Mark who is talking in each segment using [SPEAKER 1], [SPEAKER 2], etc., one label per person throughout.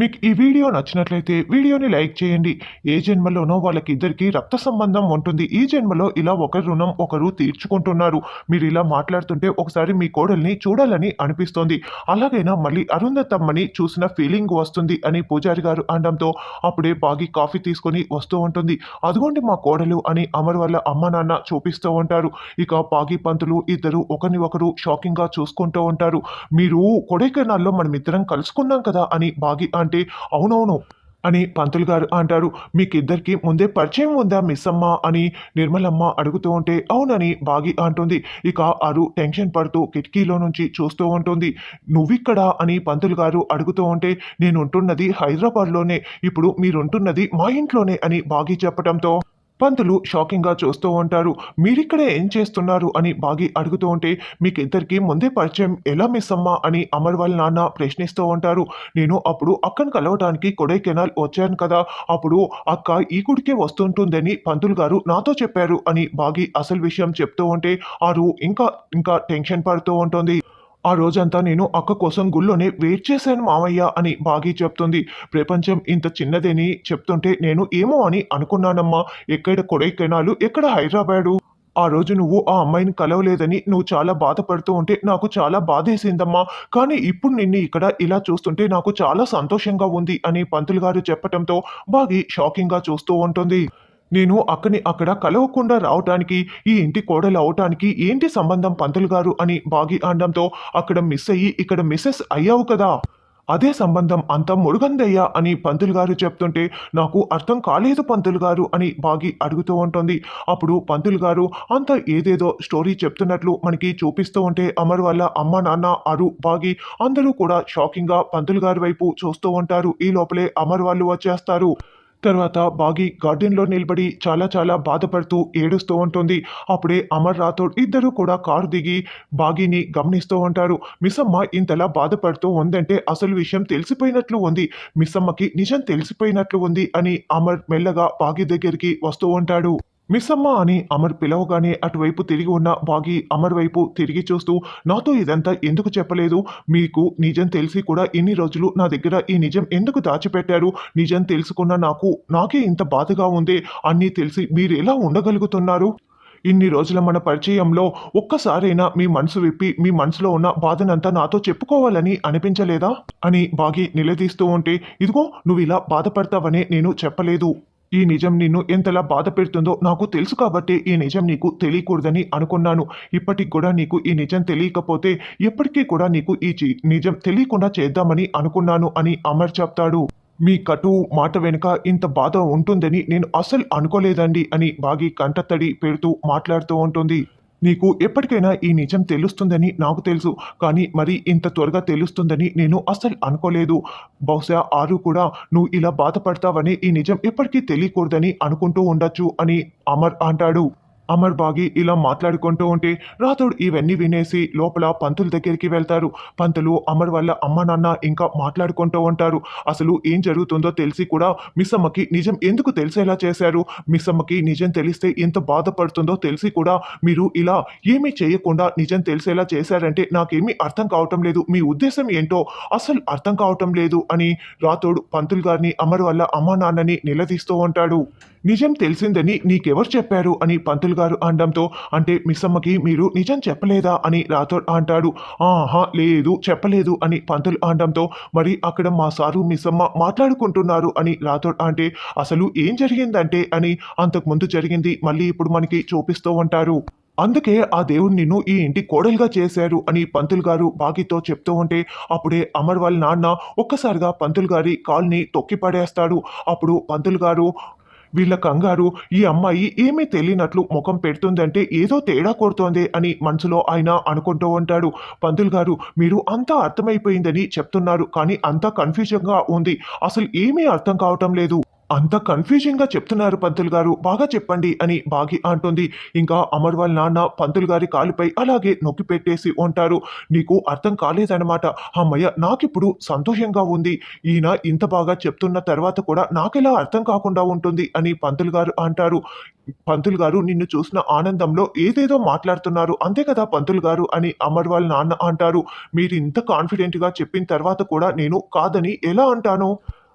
[SPEAKER 1] మీకు ఈ వీడియో నచ్చినట్లయితే వీడియోని లైక్ చేయండి. ఏ జన్మలోనో వాళ్ళకిద్దరికి రక్త సంబంధం ఉంటుంది. ఈ జన్మలో ఇలా ఒకరి రుణం ఒకరు తీర్చుకుంటున్నారు. మీరు ఇలా మాట్లాడుతుంటే ఒకసారి మీ కోడల్ని చూడాలని అనిపిస్తోంది. అలాగైనా మళ్ళీ అరుంధతమ్మని చూసిన ఫీలింగ్ వస్తుంది అని పూజారి గారు అనడంతో అప్పుడే బాగి కాఫీ తీసుకొని వస్తూ ఉంటుంది. అదిగోండి మా కోడలు అని అమర్ వాళ్ళ అమ్మ నాన్న చూపిస్తూ ఉంటారు. ఇక బాగి పంతులు ఇద్దరు ఒకరిని ఒకరు షాకింగ్గా చూసుకుంటూ ఉంటారు. మీరు కొడైకెనాల్లో మనం ఇద్దరం కలుసుకున్నాం కదా అని బాగి అంటే అంటే అవునవును అని పంతులు గారు అంటారు. మీకిద్దరికి ముందే పరిచయం ఉందా మిస్ అమ్మ అని నిర్మలమ్మ అడుగుతూ ఉంటే అవునని బాగి అంటుంది. ఇక అరు టెన్షన్ పడుతూ కిటికీలో నుంచి చూస్తూ ఉంటుంది. నువ్విక్కడ అని పంతులు గారు అడుగుతూ ఉంటే నేను ఉంటున్నది హైదరాబాద్లోనే. ఇప్పుడు మీరుంటున్నది మా ఇంట్లోనే అని బాగి చెప్పడంతో పంతులు షాకింగ్గా చూస్తూ ఉంటారు. మీరిక్కడే ఏం చేస్తున్నారు? అని బాగి అడుగుతూ ఉంటే మీకిద్దరికి ముందే పరిచయం ఎలా మిస్ అమ్మా? అని అమర్ వాళ్ళ నాన్న ప్రశ్నిస్తూ ఉంటారు. నేను అప్పుడు అక్కను కలవడానికి కొడైకెనాల్ వచ్చాను కదా అప్పుడు అక్క ఈ గుడికే వస్తుంటుందని పంతులు గారు నాతో చెప్పారు అని బాగి అసలు విషయం చెప్తూ ఉంటే ఆరు ఇంకా ఇంకా టెన్షన్ పడుతూ ఉంటుంది. ఆ రోజంతా నేను అక్క కోసం గుళ్ళోనే వెయిట్ చేశాను మామయ్య అని బాగి చెప్తుంది. ప్రపంచం ఇంత చిన్నదని చెప్తుంటే నేను ఏమో అని అనుకున్నానమ్మా. ఎక్కడ కొడైకెనాలు ఎక్కడ హైదరాబాదు ఆ రోజు నువ్వు ఆ అమ్మాయిని కలవలేదని నువ్వు చాలా బాధపడుతూ ఉంటే నాకు చాలా బాధేసిందమ్మా. కానీ ఇప్పుడు నిన్ను ఇక్కడ ఇలా చూస్తుంటే నాకు చాలా సంతోషంగా ఉంది అని పంతులు గారు చెప్పటంతో బాగి షాకింగ్గా చూస్తూ ఉంటుంది. నేను అక్కని అక్కడ కలవకుండా రావటానికి ఈ ఇంటి కోడలు అవటానికి ఏంటి సంబంధం పంతులు గారు అని బాగి అనడంతో అక్కడ మిస్ అయ్యి ఇక్కడ మిస్సెస్ అయ్యావు కదా. అదే సంబంధం అంతా మురుగందయ్యా అని పంతులు గారు చెప్తుంటే నాకు అర్థం కాలేదు పంతులు గారు అని బాగి అడుగుతూ ఉంటుంది. అప్పుడు పంతులు గారు అంత ఏదేదో స్టోరీ చెప్తున్నట్లు మనకి చూపిస్తూ ఉంటే అమర్ వల్ల అమ్మ నాన్న అరు బాగి అందరూ కూడా షాకింగ్గా పంతులు గారి వైపు చూస్తూ ఉంటారు. ఈ లోపలే అమర్ వాళ్ళు వచ్చేస్తారు. తర్వాత బాగి గార్డెన్లో నిలబడి చాలా చాలా బాధపడుతూ ఏడుస్తూ ఉంటుంది. అప్పుడే అమర్ రాథోడ్ ఇద్దరు కూడా కారు దిగి బాగిని గమనిస్తూ ఉంటారు. మిస్సమ్మ ఇంతలా బాధపడుతూ ఉందంటే అసలు విషయం తెలిసిపోయినట్లు ఉంది. మిస్సమ్మకి నిజం తెలిసిపోయినట్లు ఉంది అని అమర్ మెల్లగా బాగి దగ్గరికి వస్తూ ఉంటాడు. మిస్సమ్మ అని అమర్ పిలవగానే అటువైపు తిరిగి ఉన్న బాగి అమర్ వైపు తిరిగి చూస్తూ నాతో ఇదంతా ఎందుకు చెప్పలేదు? మీకు నిజం తెలిసి కూడా ఇన్ని రోజులు నా దగ్గర ఈ నిజం ఎందుకు దాచిపెట్టారు? నిజం తెలుసుకున్న నాకు నాకే ఇంత బాధగా ఉంది. అన్నీ తెలిసి మీరు ఎలా ఉండగలుగుతున్నారు? ఇన్ని రోజుల మన పరిచయంలో ఒక్కసారైనా మీ మనసు విప్పి మీ మనసులో ఉన్న బాధనంతా నాతో చెప్పుకోవాలని అనిపించలేదా? అని బాగి నిలదీస్తూ ఉంటే ఇదిగో నువ్వు ఇలా బాధపడతావనే నేను చెప్పలేదు. ఈ నిజం నిన్ను ఎంతలా బాధ పెడుతుందో నాకు తెలుసు కాబట్టి ఈ నిజం నీకు తెలియకూడదని అనుకున్నాను. ఇప్పటికి కూడా నీకు ఈ నిజం తెలియకపోతే ఎప్పటికీ కూడా నీకు ఈ చి- నిజం తెలియకుండా చేద్దామని అనుకున్నాను అని అమర్ చెప్తాడు. మీ కటు మాట వెనుక ఇంత బాధ ఉంటుందని నేను అసలు అనుకోలేదండి అని బాగి కంటతడి పెడుతూ మాట్లాడుతూ ఉంటుంది. నీకు ఎప్పటికైనా ఈ నిజం తెలుస్తుందని నాకు తెలుసు. కానీ మరి ఇంత త్వరగా తెలుస్తుందని నేను అస్సలు అనుకోలేదు. బహుశా ఆరు కూడా నువ్వు ఇలా బాధపడతావని ఈ నిజం ఎప్పటికీ తెలియకూడదని అనుకుంటూ ఉండొచ్చు అని అమర్ అంటాడు. అమర్ బాగి ఇలా మాట్లాడుకుంటూ ఉంటే రాథోడ్ ఇవన్నీ వినేసి లోపల పంతుల దగ్గరికి వెళ్తారు. పంతులు అమర్ వల్ల అమ్మ నాన్న ఇంకా మాట్లాడుకుంటూ ఉంటారు. అసలు ఏం జరుగుతుందో తెలిసి కూడా మిస్సమ్మకి నిజం ఎందుకు తెలిసేలా చేశారు? మిస్సమ్మకి నిజం తెలిస్తే ఎంత బాధపడుతుందో తెలిసి కూడా మీరు ఇలా ఏమీ చేయకుండా నిజం తెలిసేలా చేశారంటే నాకేమీ అర్థం కావటం లేదు. మీ ఉద్దేశం ఏంటో అసలు అర్థం కావటం లేదు అని రాథోడ్ పంతులు గారిని అమర్ వల్ల అమ్మ నాన్నని నిలదీస్తూ ఉంటాడు. నిజం తెలిసిందని నీకెవరు చెప్పారు? అని పంతులు గారు అనడంతో అంటే మిస్సమ్మకి మీరు నిజం చెప్పలేదా? అని రాథోడ్ అంటాడు. ఆహా లేదు చెప్పలేదు అని పంతులు అనడంతో మరి అక్కడ మా సారు మిస్సమ్మ మాట్లాడుకుంటున్నారు? అని రాథోడ్ అంటే అసలు ఏం జరిగిందంటే అని అంతకుముందు జరిగింది మళ్ళీ ఇప్పుడు మనకి చూపిస్తూ ఉంటారు. అందుకే ఆ దేవుడు నిన్ను ఈ ఇంటి కోడలుగా చేశారు అని పంతులు గారు బాగితో చెప్తూ ఉంటే అప్పుడే అమర్ వాళ్ళ నాన్న ఒక్కసారిగా పంతులు గారి కాల్ని తొక్కి పడేస్తాడు అప్పుడు పంతులు గారు వీళ్ళ కంగారు ఈ అమ్మాయి ఏమీ తెలియనట్లు ముఖం పెడుతుందంటే ఏదో తేడా కొడుతోంది అని మనసులో ఆయన అనుకుంటూ ఉంటాడు. పంతులు గారు మీరు అంతా అర్థమైపోయిందని చెప్తున్నారు కానీ అంతా కన్ఫ్యూజన్గా ఉంది. అసలు ఏమీ అర్థం కావటం లేదు. అంత కన్ఫ్యూజింగ్గా చెప్తున్నారు పంతులు గారు. బాగా చెప్పండి అని బాగి అంటుంది. ఇంకా అమర్ వాళ్ళ నాన్న పంతులు గారి కాలుపై అలాగే నొక్కి పెట్టేసి ఉంటారు. నీకు అర్థం కాలేదనమాట అమ్మయ్య నాకిప్పుడు సంతోషంగా ఉంది. ఈయన ఇంత బాగా చెప్తున్న తర్వాత కూడా నాకెలా అర్థం కాకుండా ఉంటుంది అని పంతులు గారు అంటారు. పంతులు గారు నిన్ను చూసిన ఆనందంలో ఏదేదో మాట్లాడుతున్నారు. అంతే కదా పంతులు గారు అని అమర్ వాళ్ళ నాన్న అంటారు. మీరు ఇంత కాన్ఫిడెంట్గా చెప్పిన తర్వాత కూడా నేను కాదని ఎలా అంటాను?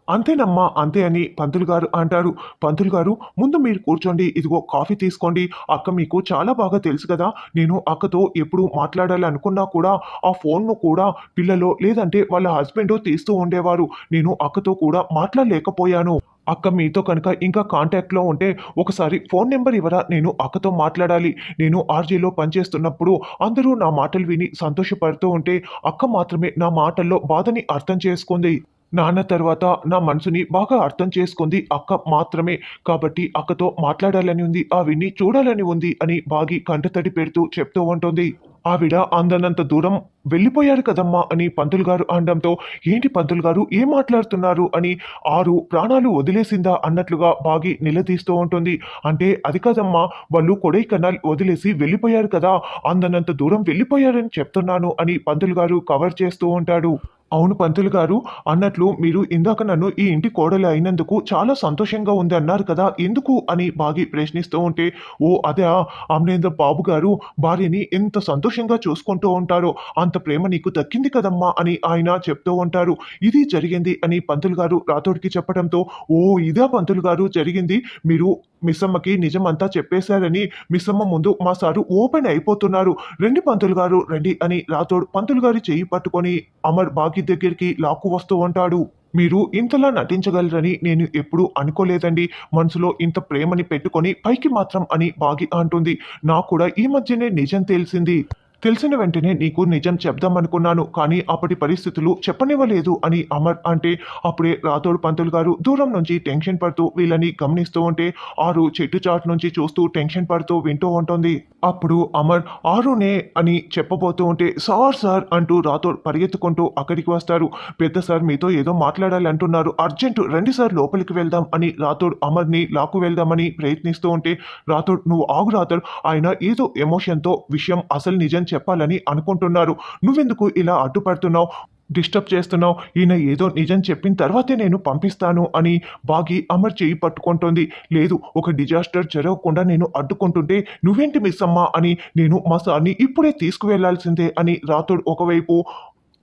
[SPEAKER 1] అంతేనమ్మా అంతే అని పంతులు గారు అంటారు. పంతులు గారు ముందు మీరు కూర్చోండి ఇదిగో కాఫీ తీసుకోండి. అక్క మీకు చాలా బాగా తెలుసు కదా నేను అక్కతో ఎప్పుడు మాట్లాడాలనుకున్నా కూడా ఆ ఫోన్ను కూడా పిల్లలో లేదంటే వాళ్ళ హస్బెండ్ తీస్తూ ఉండేవారు. నేను అక్కతో కూడా మాట్లాడలేకపోయాను. అక్క మీతో కనుక ఇంకా కాంటాక్ట్లో ఉంటే ఒకసారి ఫోన్ నెంబర్ ఇవ్వరా? నేను అక్కతో మాట్లాడాలి. నేను ఆర్జీలో పనిచేస్తున్నప్పుడు అందరూ నా మాటలు విని సంతోషపడుతూ ఉంటే అక్క మాత్రమే నా మాటల్లో బాధని అర్థం చేసుకుంది. నాన్న తర్వాత నా మనసుని బాగా అర్థం చేసుకుంది అక్క మాత్రమే. కాబట్టి అక్కతో మాట్లాడాలని ఉంది ఆవిడ్ని చూడాలని ఉంది అని బాగి కంటతడి పెడుతూ చెప్తూ ఉంటుంది. ఆవిడ అందనంత దూరం వెళ్ళిపోయారు కదమ్మా అని పంతులు గారు అనడంతో ఏంటి పంతులు గారు ఏం మాట్లాడుతున్నారు అని ఆరు ప్రాణాలు వదిలేసిందా అన్నట్లుగా బాగి నిలదీస్తూ ఉంటుంది. అంటే అది కదమ్మా వాళ్ళు కొడైకెనాల్ వదిలేసి వెళ్ళిపోయారు కదా అందనంత దూరం వెళ్ళిపోయారని చెప్తున్నాను అని పంతులు గారు కవర్ చేస్తూ ఉంటాడు. అవును పంతులు గారు అన్నట్లు మీరు ఇందాక నన్ను ఈ ఇంటి కోడలు అయినందుకు చాలా సంతోషంగా ఉంది అన్నారు కదా ఎందుకు అని బాగి ప్రశ్నిస్తూ ఉంటే ఓ అదే అమరేంద్ర బాబు గారు భార్యని ఎంత సంతోషంగా చూసుకుంటూ ఉంటారో అంత ప్రేమ నీకు దక్కింది కదమ్మా అని ఆయన చెప్తూ ఉంటారు. ఇది జరిగింది అని పంతులు గారు రాతోడికి చెప్పడంతో ఓ ఇదా పంతులు గారు జరిగింది. మీరు మిస్సమ్మకి నిజమంతా చెప్పేశారని మిస్సమ్మ ముందు మా సారు ఓపెన్ అయిపోతున్నారు. రండి పంతులు గారు రండి అని రాతోడు పంతులు గారి చేయి పట్టుకొని అమర్ బాగి దగ్గరికి లాక్కు వస్తూ ఉంటాడు. మీరు ఇంతలా నటించగలరని నేను ఎప్పుడూ అనుకోలేదండి. మనసులో ఇంత ప్రేమని పెట్టుకొని పైకి మాత్రం అని బాగి అంటుంది. నాకు కూడా ఈ మధ్యనే నిజం తెలిసింది. తెలిసిన వెంటనే నీకు నిజం చెప్దామనుకున్నాను కానీ అప్పటి పరిస్థితులు చెప్పనివ్వలేదు అని అమర్ అంటే అప్పుడే రాథోడ్ పంతులు గారు దూరం నుంచి టెన్షన్ పడుతూ వీళ్ళని గమనిస్తూ ఉంటే ఆరు చెట్టు చాటు నుంచి చూస్తూ టెన్షన్ పడుతూ వింటూ ఉంటుంది. అప్పుడు అమర్ ఆరునే అని చెప్పబోతూ ఉంటే సార్ సార్ అంటూ రాథోడ్ పరిగెత్తుకుంటూ అక్కడికి వస్తారు. పెద్ద సార్ మీతో ఏదో మాట్లాడాలి అంటున్నారు. అర్జెంటు రండి సార్ లోపలికి వెళ్దాం అని రాథోడ్ అమర్ని లాక్కు వెళ్దామని ప్రయత్నిస్తూ ఉంటే రాథోడ్ నువ్వు ఆగు రాథోడ్. ఆయన ఏదో ఎమోషన్తో విషయం అసలు నిజం చెప్పాలని అనుకుంటున్నారు. నువ్వెందుకు ఇలా అడ్డుపడుతున్నావు? డిస్టర్బ్ చేస్తున్నావు? ఈయన ఏదో నిజం చెప్పిన తర్వాతే నేను పంపిస్తాను అని బాగి అమర్ చేయి పట్టుకుంటోంది. లేదు ఒక డిజాస్టర్ జరగకుండా నేను అడ్డుకుంటుంటే నువ్వేంటి మిస్ అమ్మా అని నేను మా సార్ని ఇప్పుడే తీసుకువెళ్ళాల్సిందే అని రాతోడు ఒకవైపు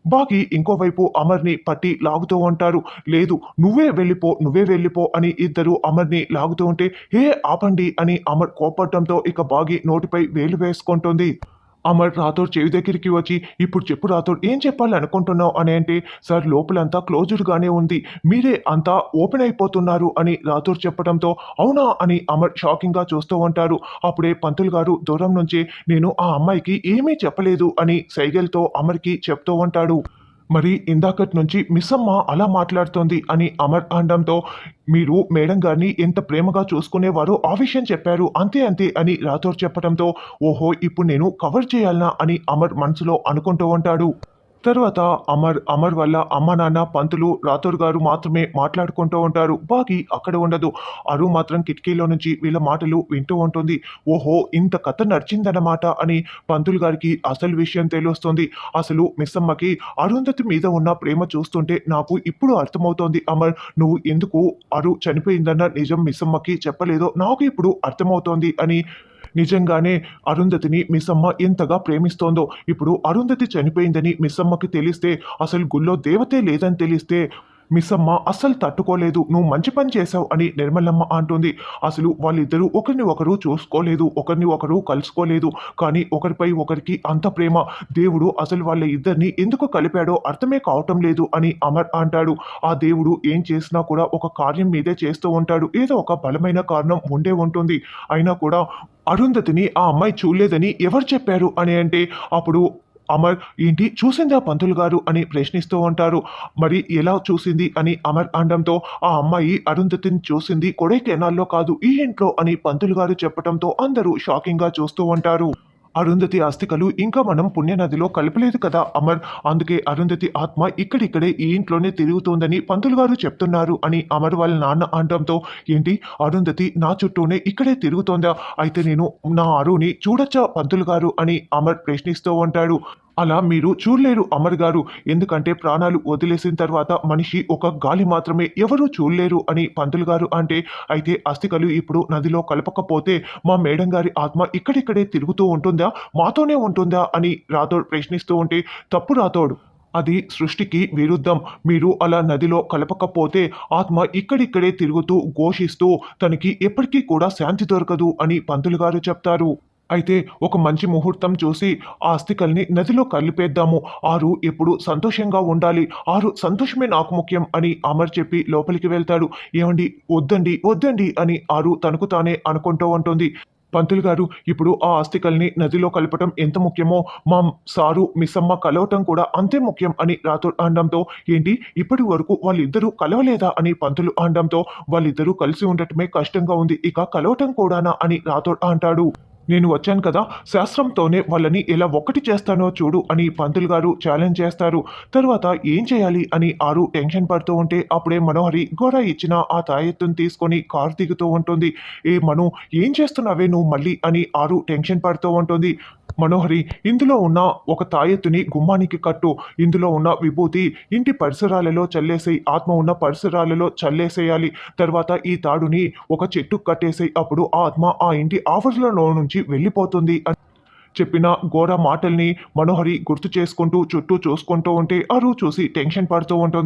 [SPEAKER 1] బాగి ఇంకోవైపు అమర్ని పట్టి లాగుతూ ఉంటారు. లేదు నువ్వే వెళ్ళిపో నువ్వే వెళ్ళిపో అని ఇద్దరు అమర్ని లాగుతూ ఉంటే హే ఆపండి అని అమర్ కోపడటంతో ఇక బాగి నోటిపై వేలు వేసుకుంటుంది. అమర్ రాథోడ్ చెవి దగ్గరికి వచ్చి ఇప్పుడు చెప్పు రాథోడ్ ఏం చెప్పాలి అనుకుంటున్నావు? అని అంటే సార్ లోపలంతా క్లోజ్డ్గానే ఉంది. మీరే అంతా ఓపెన్ అయిపోతున్నారు అని రాథోడ్ చెప్పడంతో అవునా? అని అమర్ షాకింగ్గా చూస్తూ ఉంటారు. అప్పుడే పంతులు గారు దూరం నుంచి నేను ఆ అమ్మాయికి ఏమీ చెప్పలేదు అని సైగల్తో అమర్కి చెప్తూ ఉంటాడు. మరి ఇందాకటి నుంచి మిస్ అమ్మ అలా మాట్లాడుతోంది అని అమర్ అనడంతో మీరు మేడం గారిని ఎంత ప్రేమగా చూసుకునేవారో ఆ విషయం చెప్పారు. అంతే అంతే అని రాథోర్ చెప్పడంతో ఓహో ఇప్పుడు నేను కవర్ చేయాలనా అని అమర్ మనసులో అనుకుంటూ ఉంటాడు. తర్వాత అమర్ అమర్ వల్ల అమ్మ నాన్న పంతులు రాథోర్ గారు మాత్రమే మాట్లాడుకుంటూ ఉంటారు. బాగి అక్కడ ఉండదు. అరు మాత్రం కిటికీలో నుంచి వీళ్ళ మాటలు వింటూ ఉంటుంది. ఓహో ఇంత కథ నడిచిందన్నమాట అని పంతులు గారికి అసలు విషయం తెలుస్తుంది. అసలు మిస్సమ్మకి అరుంధతి మీద ఉన్న ప్రేమ చూస్తుంటే నాకు ఇప్పుడు అర్థమవుతోంది అమర్. నువ్వు ఎందుకు అరు చనిపోయిందన్న నిజం మిస్సమ్మకి చెప్పలేదో నాకు ఇప్పుడు అర్థమవుతోంది అని నిజంగానే అరుంధతిని మిస్సమ్మ ఎంతగా ప్రేమిస్తోందో. ఇప్పుడు అరుంధతి చనిపోయిందని మిస్సమ్మకి తెలిస్తే అసలు గుళ్ళో దేవతే లేదని తెలిస్తే మిస్సమ్మ అస్సలు తట్టుకోలేదు. నువ్వు మంచి పని చేశావు అని నిర్మలమ్మ అంటుంది. అసలు వాళ్ళిద్దరూ ఒకరిని ఒకరు చూసుకోలేదు. ఒకరిని ఒకరు కలుసుకోలేదు. కానీ ఒకరిపై ఒకరికి అంత ప్రేమ. దేవుడు అసలు వాళ్ళ ఇద్దరిని ఎందుకు కలిపాడో అర్థమే కావటం లేదు అని అమర్ అంటాడు. ఆ దేవుడు ఏం చేసినా కూడా ఒక కార్యం మీదే చేస్తూ ఉంటాడు. ఏదో ఒక బలమైన కారణం ఉండే ఉంటుంది. అయినా కూడా అరుంధతిని ఆ అమ్మాయి చూడలేదని ఎవరు చెప్పారు అని అంటే అప్పుడు అమర్ ఏంటి చూసిందా పంతులు గారు అని ప్రశ్నిస్తూ ఉంటారు. మరి ఎలా చూసింది అని అమర్ అనడంతో ఆ అమ్మాయి అరుంధతిని చూసింది కొడైకెనాల్లో కాదు ఈ ఇంట్లో అని పంతులు గారు చెప్పడంతో అందరూ షాకింగ్గా చూస్తూ ఉంటారు. అరుంధతి ఆస్తికలు ఇంకా మనం పుణ్యనదిలో కలపలేదు కదా అమర్. అందుకే అరుంధతి ఆత్మ ఇక్కడిక్కడే ఈ ఇంట్లోనే తిరుగుతోందని పంతులు గారు చెప్తున్నారు అని అమర్ వాళ్ళ నాన్న అనడంతో ఏంటి? అరుంధతి నా చుట్టూనే ఇక్కడే తిరుగుతోందా? అయితే నేను నా అరుని చూడొచ్చా పంతులు గారు? అని అమర్ ప్రశ్నిస్తూ ఉంటాడు. అలా మీరు చూడలేరు అమర్ గారు. ఎందుకంటే ప్రాణాలు వదిలేసిన తర్వాత మనిషి ఒక గాలి మాత్రమే ఎవరూ చూడలేరు అని పంతులు గారు అంటే అయితే అస్థికలు ఇప్పుడు నదిలో కలపకపోతే మా మేడం గారి ఆత్మ ఇక్కడిక్కడే తిరుగుతూ ఉంటుందా? మాతోనే ఉంటుందా? అని రాథోడ్ ప్రశ్నిస్తూ ఉంటే తప్పు రాథోడ్. అది సృష్టికి విరుద్ధం. మీరు అలా నదిలో కలపకపోతే ఆత్మ ఇక్కడిక్కడే తిరుగుతూ ఘోషిస్తూ తనకి ఎప్పటికీ కూడా శాంతి దొరకదు అని పంతులు గారు చెప్తారు. అయితే ఒక మంచి ముహూర్తం చూసి ఆ అస్థికల్ని నదిలో కలిపేద్దాము ఆరు ఎప్పుడు సంతోషంగా ఉండాలి. ఆరు సంతోషమే నాకు ముఖ్యం అని అమర్ చెప్పి లోపలికి వెళ్తాడు. ఏమండి? వద్దండి వద్దండి అని ఆరు తనకు తానే అనుకుంటూ ఉంటుంది. పంతులు గారు ఇప్పుడు ఆ ఆస్తికల్ని నదిలో కలపటం ఎంత ముఖ్యమో? మా సారు మిస్సమ్మ కలవటం కూడా అంతే ముఖ్యం అని రాతో అనడంతో ఏంటి? ఇప్పటి వరకు వాళ్ళిద్దరూ కలవలేదా అని పంతులు అనడంతో వాళ్ళిద్దరూ కలిసి ఉండటమే కష్టంగా ఉంది. ఇక కలవటం కూడానా అని రాథోడ్ అంటాడు. నేను వచ్చాను కదా శాస్త్రంతోనే వాళ్ళని ఎలా ఒక్కటి చేస్తానో చూడు అని పంతులు గారు ఛాలెంజ్ చేస్తారు. తర్వాత ఏం చేయాలి అని ఆరు టెన్షన్ పడుతూ ఉంటే అప్పుడే మనోహరి గోడ ఇచ్చిన ఆ తాయెత్తును తీసుకొని కారు దిగుతూ ఉంటుంది. ఏ మను ఏం చేస్తున్నావే నువ్వు మళ్ళీ? అని ఆరు టెన్షన్ పడుతూ ఉంటుంది. మనోహరి ఇందులో ఉన్న ఒక తాయెత్తుని గుమ్మానికి కట్టు. ఇందులో ఉన్న విభూతి ఇంటి పరిసరాలలో చల్లేసే ఆత్మ ఉన్న పరిసరాలలో చల్లేసేయాలి. తర్వాత ఈ తాడుని ఒక చెట్టు కట్టేసే అప్పుడు ఆ ఆత్మ ఆ ఇంటి ఆఫర్లలో నుంచి వెళ్ళిపోతుంది అని చెప్పిన ఘోర మాటల్ని మనోహరి గుర్తు చేసుకుంటూ చుట్టూ చూసుకుంటూ ఉంటే అరు చూసి టెన్షన్ పడుతూ ఉంటుంది.